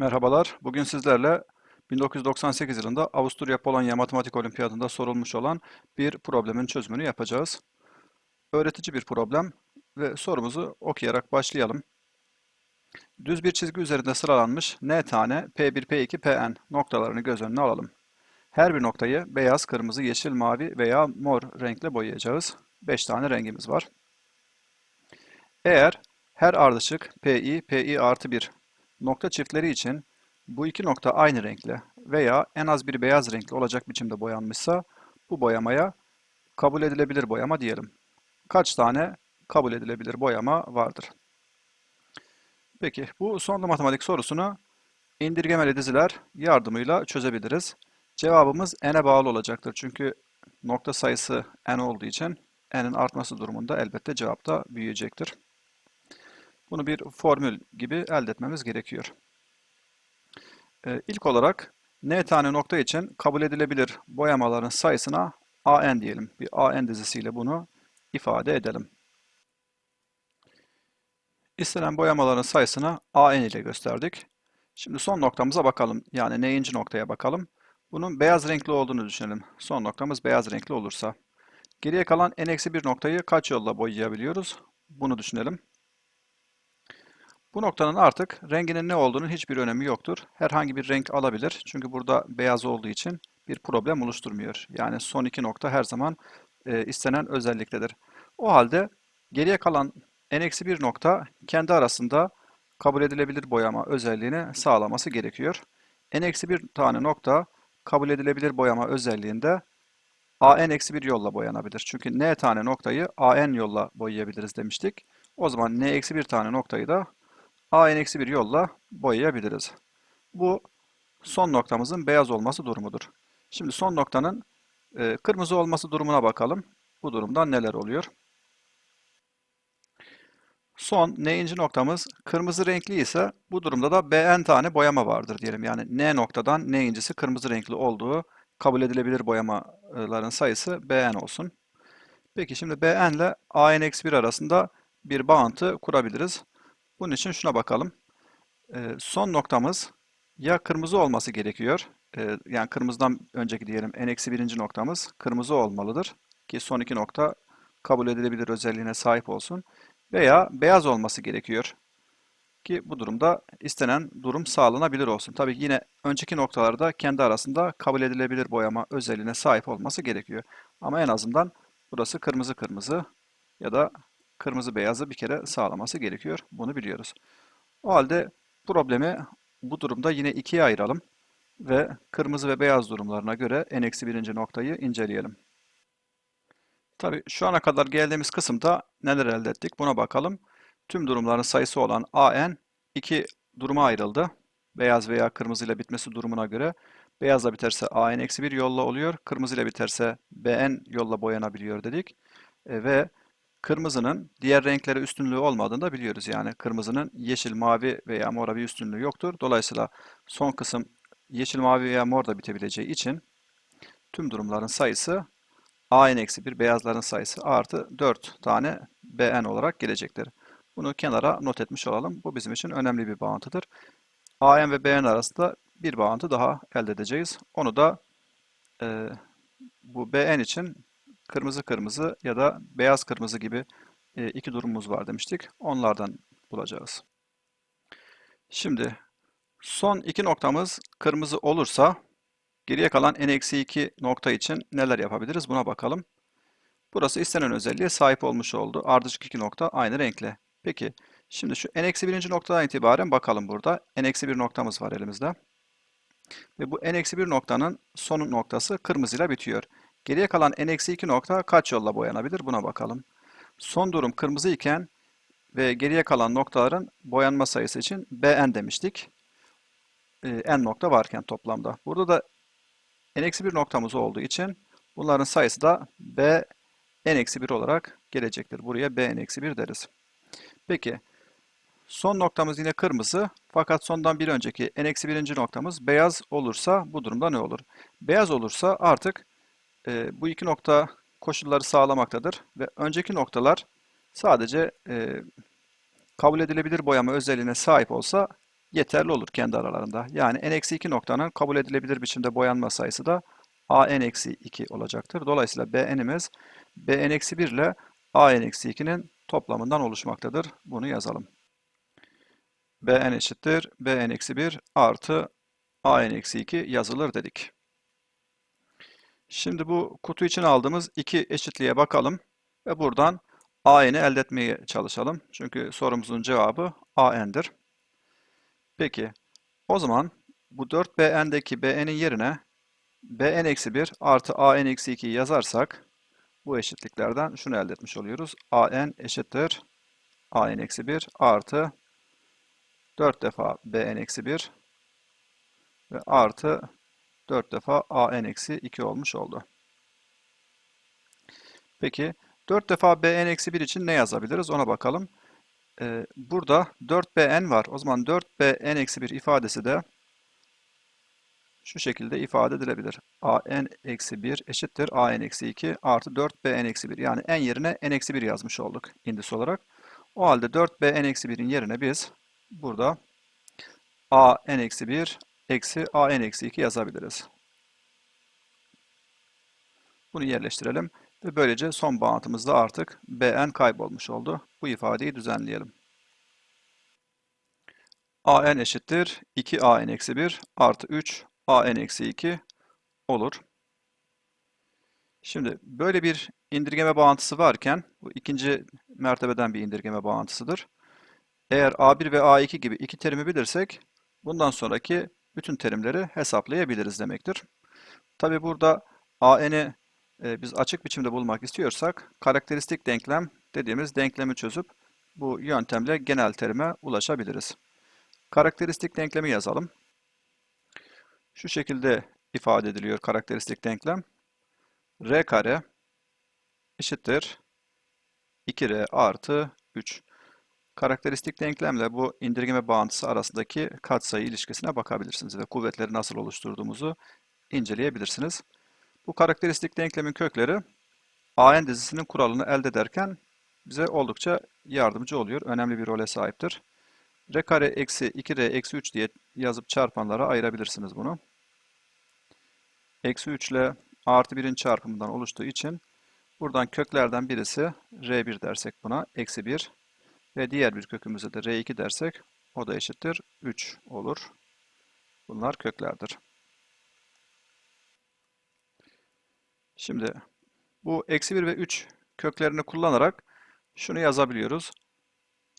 Merhabalar. Bugün sizlerle 1998 yılında Avusturya-Polonya Matematik Olimpiyatında sorulmuş olan bir problemin çözümünü yapacağız. Öğretici bir problem ve sorumuzu okuyarak başlayalım. Düz bir çizgi üzerinde sıralanmış n tane P1, P2, Pn noktalarını göz önüne alalım. Her bir noktayı beyaz, kırmızı, yeşil, mavi veya mor renkle boyayacağız. 5 tane rengimiz var. Eğer her ardışık Pi, Pi artı 1 nokta çiftleri için bu iki nokta aynı renkle veya en az bir beyaz renkli olacak biçimde boyanmışsa bu boyamaya kabul edilebilir boyama diyelim. Kaç tane kabul edilebilir boyama vardır? Peki bu sonlu matematik sorusunu indirgemeli diziler yardımıyla çözebiliriz. Cevabımız n'e bağlı olacaktır. Çünkü nokta sayısı n olduğu için n'in artması durumunda elbette cevap da büyüyecektir. Bunu bir formül gibi elde etmemiz gerekiyor. Ee, ilk olarak n tane nokta için kabul edilebilir boyamaların sayısına an diyelim. Bir an dizisiyle bunu ifade edelim. İstenen boyamaların sayısını an ile gösterdik. Şimdi son noktamıza bakalım. Yani n'inci noktaya bakalım. Bunun beyaz renkli olduğunu düşünelim. Son noktamız beyaz renkli olursa. Geriye kalan n-1 noktayı kaç yolla boyayabiliyoruz? Bunu düşünelim. Bu noktanın artık renginin ne olduğunun hiçbir önemi yoktur. Herhangi bir renk alabilir. Çünkü burada beyaz olduğu için bir problem oluşturmuyor. Yani son iki nokta her zaman e, istenen özelliktedir. O halde geriye kalan n-1 nokta kendi arasında kabul edilebilir boyama özelliğini sağlaması gerekiyor. n-1 tane nokta kabul edilebilir boyama özelliğinde an-1 yolla boyanabilir. Çünkü n tane noktayı an yolla boyayabiliriz demiştik. O zaman n-1 tane noktayı da an-1 yolla boyayabiliriz. Bu son noktamızın beyaz olması durumudur. Şimdi son noktanın e, kırmızı olması durumuna bakalım. Bu durumda neler oluyor? Son n'inci noktamız kırmızı renkli ise bu durumda da bn tane boyama vardır diyelim. Yani n noktadan n'incisi kırmızı renkli olduğu kabul edilebilir boyamaların sayısı bn olsun. Peki şimdi bn ile an-1 arasında bir bağıntı kurabiliriz. Bunun için şuna bakalım. E, son noktamız ya kırmızı olması gerekiyor. E, yani kırmızıdan önceki diyelim n-1. noktamız kırmızı olmalıdır. Ki son iki nokta kabul edilebilir özelliğine sahip olsun. Veya beyaz olması gerekiyor. Ki bu durumda istenen durum sağlanabilir olsun. Tabii yine önceki noktalarda kendi arasında kabul edilebilir boyama özelliğine sahip olması gerekiyor. Ama en azından burası kırmızı kırmızı ya da kırmızı beyazı bir kere sağlaması gerekiyor. Bunu biliyoruz. O halde problemi bu durumda yine ikiye ayıralım ve kırmızı ve beyaz durumlarına göre n-1. noktayı inceleyelim. Tabi şu ana kadar geldiğimiz kısımda neler elde ettik buna bakalım. Tüm durumların sayısı olan an iki duruma ayrıldı. Beyaz veya kırmızı ile bitmesi durumuna göre beyazla biterse an-1 yolla oluyor, kırmızı ile biterse bn yolla boyanabiliyor dedik. E, ve Kırmızının diğer renklere üstünlüğü olmadığını da biliyoruz. Yani kırmızının yeşil, mavi veya mora bir üstünlüğü yoktur. Dolayısıyla son kısım yeşil, mavi veya mor da bitebileceği için tüm durumların sayısı an-1 beyazların sayısı artı 4 tane bn olarak gelecektir. Bunu kenara not etmiş olalım. Bu bizim için önemli bir bağıntıdır. an ve bn arasında bir bağıntı daha elde edeceğiz. Onu da e, bu bn için kırmızı kırmızı ya da beyaz kırmızı gibi e, iki durumumuz var demiştik. Onlardan bulacağız. Şimdi son iki noktamız kırmızı olursa geriye kalan n-2 nokta için neler yapabiliriz buna bakalım. Burası istenen özelliğe sahip olmuş oldu. Ardışık iki nokta aynı renkle. Peki şimdi şu n-1. noktadan itibaren bakalım burada. n-1 noktamız var elimizde. Ve bu n-1 noktanın son noktası kırmızıyla bitiyor. Geriye kalan n-2 nokta kaç yolla boyanabilir? Buna bakalım. Son durum kırmızı iken ve geriye kalan noktaların boyanma sayısı için bn demiştik. Ee, n nokta varken toplamda. Burada da n-1 noktamız olduğu için bunların sayısı da b n-1 olarak gelecektir. Buraya b n-1 deriz. Peki son noktamız yine kırmızı fakat sondan bir önceki n-1. noktamız beyaz olursa bu durumda ne olur? Beyaz olursa artık e, bu iki nokta koşulları sağlamaktadır ve önceki noktalar sadece e, kabul edilebilir boyama özelliğine sahip olsa yeterli olur kendi aralarında. Yani n-2 noktanın kabul edilebilir biçimde boyanma sayısı da an-2 olacaktır. Dolayısıyla bn'imiz bn-1 ile an-2'nin toplamından oluşmaktadır. Bunu yazalım. bn eşittir bn-1 artı an-2 yazılır dedik. Şimdi bu kutu için aldığımız iki eşitliğe bakalım ve buradan AN'i elde etmeye çalışalım. Çünkü sorumuzun cevabı AN'dir. Peki, o zaman bu 4BN'deki BN'in yerine BN-1 artı AN-2 yazarsak bu eşitliklerden şunu elde etmiş oluyoruz. AN eşittir AN-1 artı 4 defa BN-1 ve artı 4 defa an-2 olmuş oldu. Peki 4 defa bn-1 için ne yazabiliriz ona bakalım. Ee, burada 4bn var. O zaman 4bn-1 ifadesi de şu şekilde ifade edilebilir. an-1 eşittir an-2 artı 4bn-1 yani n yerine n-1 yazmış olduk indis olarak. O halde 4bn-1'in yerine biz burada an-1 eksi an-2 yazabiliriz. Bunu yerleştirelim ve böylece son bağıntımızda artık bn kaybolmuş oldu. Bu ifadeyi düzenleyelim. an eşittir 2an-1 artı 3 an-2 olur. Şimdi böyle bir indirgeme bağıntısı varken, bu ikinci mertebeden bir indirgeme bağıntısıdır. Eğer a1 ve a2 gibi iki terimi bilirsek, bundan sonraki bütün terimleri hesaplayabiliriz demektir. Tabi burada AN'i e, biz açık biçimde bulmak istiyorsak karakteristik denklem dediğimiz denklemi çözüp bu yöntemle genel terime ulaşabiliriz. Karakteristik denklemi yazalım. Şu şekilde ifade ediliyor karakteristik denklem. R kare eşittir 2R artı 3. Karakteristik denklemle bu indirgeme bağıntısı arasındaki katsayı ilişkisine bakabilirsiniz ve kuvvetleri nasıl oluşturduğumuzu inceleyebilirsiniz. Bu karakteristik denklemin kökleri AN dizisinin kuralını elde ederken bize oldukça yardımcı oluyor. Önemli bir role sahiptir. R kare eksi 2R eksi 3 diye yazıp çarpanlara ayırabilirsiniz bunu. Eksi 3 ile artı 1'in çarpımından oluştuğu için buradan köklerden birisi R1 dersek buna eksi 1 ve diğer bir kökümüze de R2 dersek o da eşittir 3 olur. Bunlar köklerdir. Şimdi bu eksi 1 ve 3 köklerini kullanarak şunu yazabiliyoruz.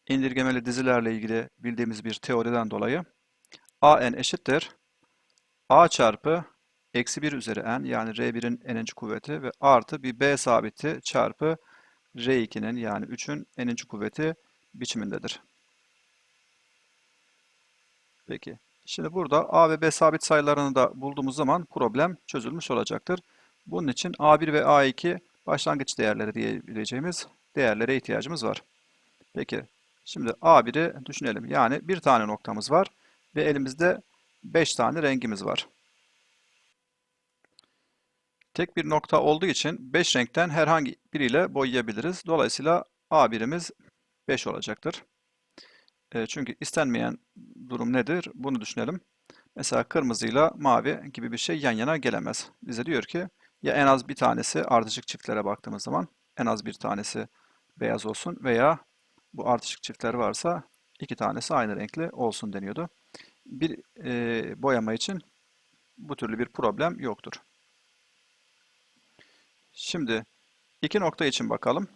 İndirgemeli dizilerle ilgili bildiğimiz bir teoriden dolayı an eşittir a çarpı eksi 1 üzeri n yani r1'in n'inci kuvveti ve artı bir b sabiti çarpı r2'nin yani 3'ün n'inci kuvveti biçimindedir. Peki. Şimdi burada a ve b sabit sayılarını da bulduğumuz zaman problem çözülmüş olacaktır. Bunun için A1 ve A2 başlangıç değerleri diyebileceğimiz değerlere ihtiyacımız var. Peki, şimdi A1'i düşünelim. Yani bir tane noktamız var ve elimizde 5 tane rengimiz var. Tek bir nokta olduğu için 5 renkten herhangi biriyle boyayabiliriz. Dolayısıyla A1'imiz 5 olacaktır. E, çünkü istenmeyen durum nedir? Bunu düşünelim. Mesela kırmızıyla mavi gibi bir şey yan yana gelemez. Bize diyor ki ya en az bir tanesi ardışık çiftlere baktığımız zaman en az bir tanesi beyaz olsun veya bu ardışık çiftler varsa iki tanesi aynı renkli olsun deniyordu. Bir e, boyama için bu türlü bir problem yoktur. Şimdi iki nokta için bakalım.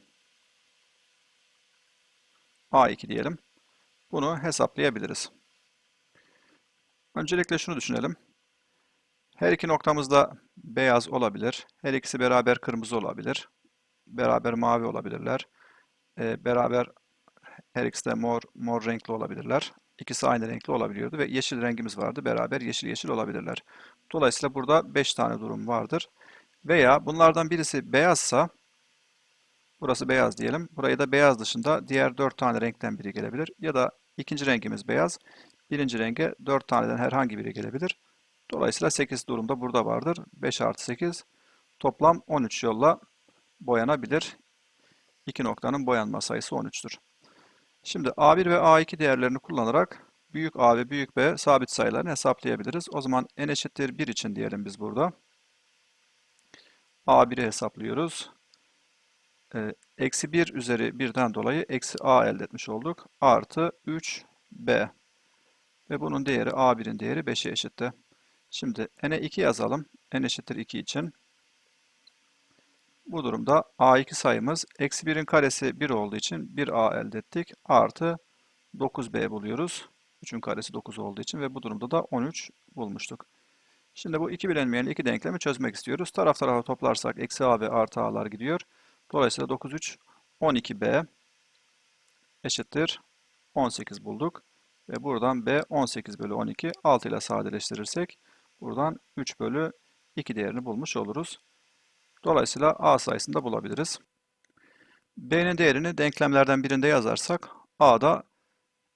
A2 diyelim. Bunu hesaplayabiliriz. Öncelikle şunu düşünelim. Her iki noktamızda beyaz olabilir. Her ikisi beraber kırmızı olabilir. Beraber mavi olabilirler. E, beraber her ikisi de mor, mor renkli olabilirler. İkisi aynı renkli olabiliyordu ve yeşil rengimiz vardı. Beraber yeşil yeşil olabilirler. Dolayısıyla burada 5 tane durum vardır. Veya bunlardan birisi beyazsa burası beyaz diyelim. Burayı da beyaz dışında diğer 4 tane renkten biri gelebilir. Ya da ikinci rengimiz beyaz. Birinci renge 4 taneden herhangi biri gelebilir. Dolayısıyla 8 durumda burada vardır. 5 artı 8 toplam 13 yolla boyanabilir. İki noktanın boyanma sayısı 13'tür. Şimdi A1 ve A2 değerlerini kullanarak büyük A ve büyük B sabit sayılarını hesaplayabiliriz. O zaman n eşittir 1 için diyelim biz burada. A1'i hesaplıyoruz. Ee, Eksi 1 üzeri 1'den dolayı eksi A elde etmiş olduk. Artı 3B. Ve bunun değeri A1'in değeri 5'e eşitti. Şimdi n'e 2 yazalım. n eşittir 2 için. Bu durumda A2 sayımız eksi 1'in karesi 1 olduğu için 1A elde ettik. Artı 9B buluyoruz. 3'ün karesi 9 olduğu için ve bu durumda da 13 bulmuştuk. Şimdi bu iki bilinmeyen iki denklemi çözmek istiyoruz. Taraf tarafa toplarsak eksi A ve artı A'lar gidiyor. Dolayısıyla 9, 3, 12B eşittir 18 bulduk. Ve buradan B 18 bölü 12 6 ile sadeleştirirsek buradan 3 bölü 2 değerini bulmuş oluruz. Dolayısıyla A sayısını da bulabiliriz. B'nin değerini denklemlerden birinde yazarsak A'da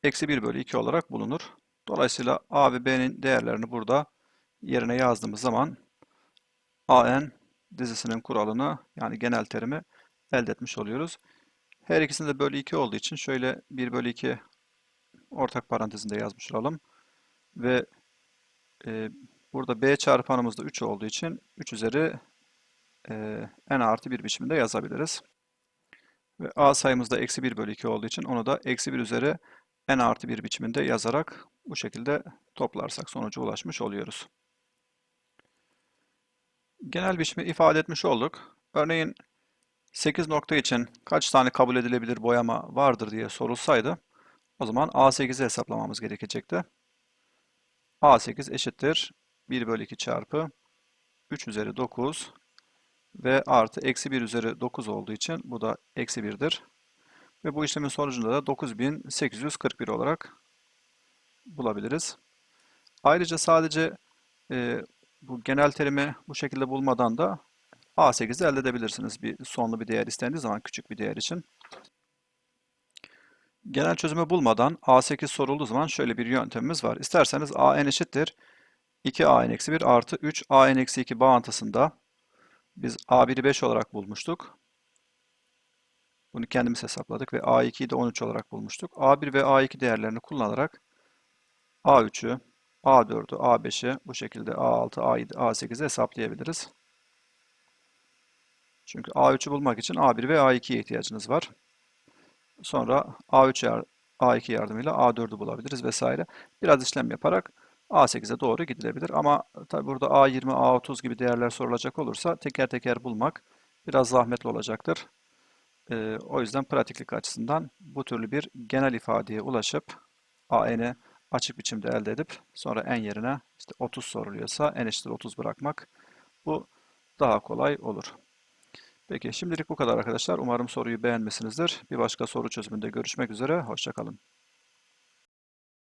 eksi 1 bölü 2 olarak bulunur. Dolayısıyla A ve B'nin değerlerini burada yerine yazdığımız zaman AN dizisinin kuralını yani genel terimi elde etmiş oluyoruz. Her ikisinde de bölü 2 olduğu için şöyle 1 bölü 2 ortak parantezinde yazmış olalım. Ve e, burada B çarpanımız da 3 olduğu için 3 üzeri e, n artı 1 biçiminde yazabiliriz. Ve A sayımız da eksi 1 bölü 2 olduğu için onu da eksi 1 üzeri n artı 1 biçiminde yazarak bu şekilde toplarsak sonuca ulaşmış oluyoruz. Genel biçimi ifade etmiş olduk. Örneğin 8 nokta için kaç tane kabul edilebilir boyama vardır diye sorulsaydı o zaman A8'i hesaplamamız gerekecekti. A8 eşittir 1 bölü 2 çarpı 3 üzeri 9 ve artı eksi 1 üzeri 9 olduğu için bu da eksi 1'dir. Ve bu işlemin sonucunda da 9841 olarak bulabiliriz. Ayrıca sadece e, bu genel terimi bu şekilde bulmadan da A8'i elde edebilirsiniz. Bir sonlu bir değer istendiği zaman küçük bir değer için. Genel çözümü bulmadan A8 sorulduğu zaman şöyle bir yöntemimiz var. İsterseniz AN eşittir 2AN-1 artı 3AN-2 bağıntısında biz A1'i 5 olarak bulmuştuk. Bunu kendimiz hesapladık ve A2'yi de 13 olarak bulmuştuk. A1 ve A2 değerlerini kullanarak A3'ü, A4'ü, A5'i bu şekilde A6, A7, A8'i hesaplayabiliriz. Çünkü A3'ü bulmak için A1 ve A2'ye ihtiyacınız var. Sonra A3 yar A2 yardımıyla A4'ü bulabiliriz vesaire. Biraz işlem yaparak A8'e doğru gidilebilir. Ama tabi burada A20, A30 gibi değerler sorulacak olursa teker teker bulmak biraz zahmetli olacaktır. Ee, o yüzden pratiklik açısından bu türlü bir genel ifadeye ulaşıp AN'i açık biçimde elde edip sonra n yerine işte 30 soruluyorsa n eşittir 30 bırakmak bu daha kolay olur. Peki şimdilik bu kadar arkadaşlar. Umarım soruyu beğenmişsinizdir. Bir başka soru çözümünde görüşmek üzere. Hoşçakalın.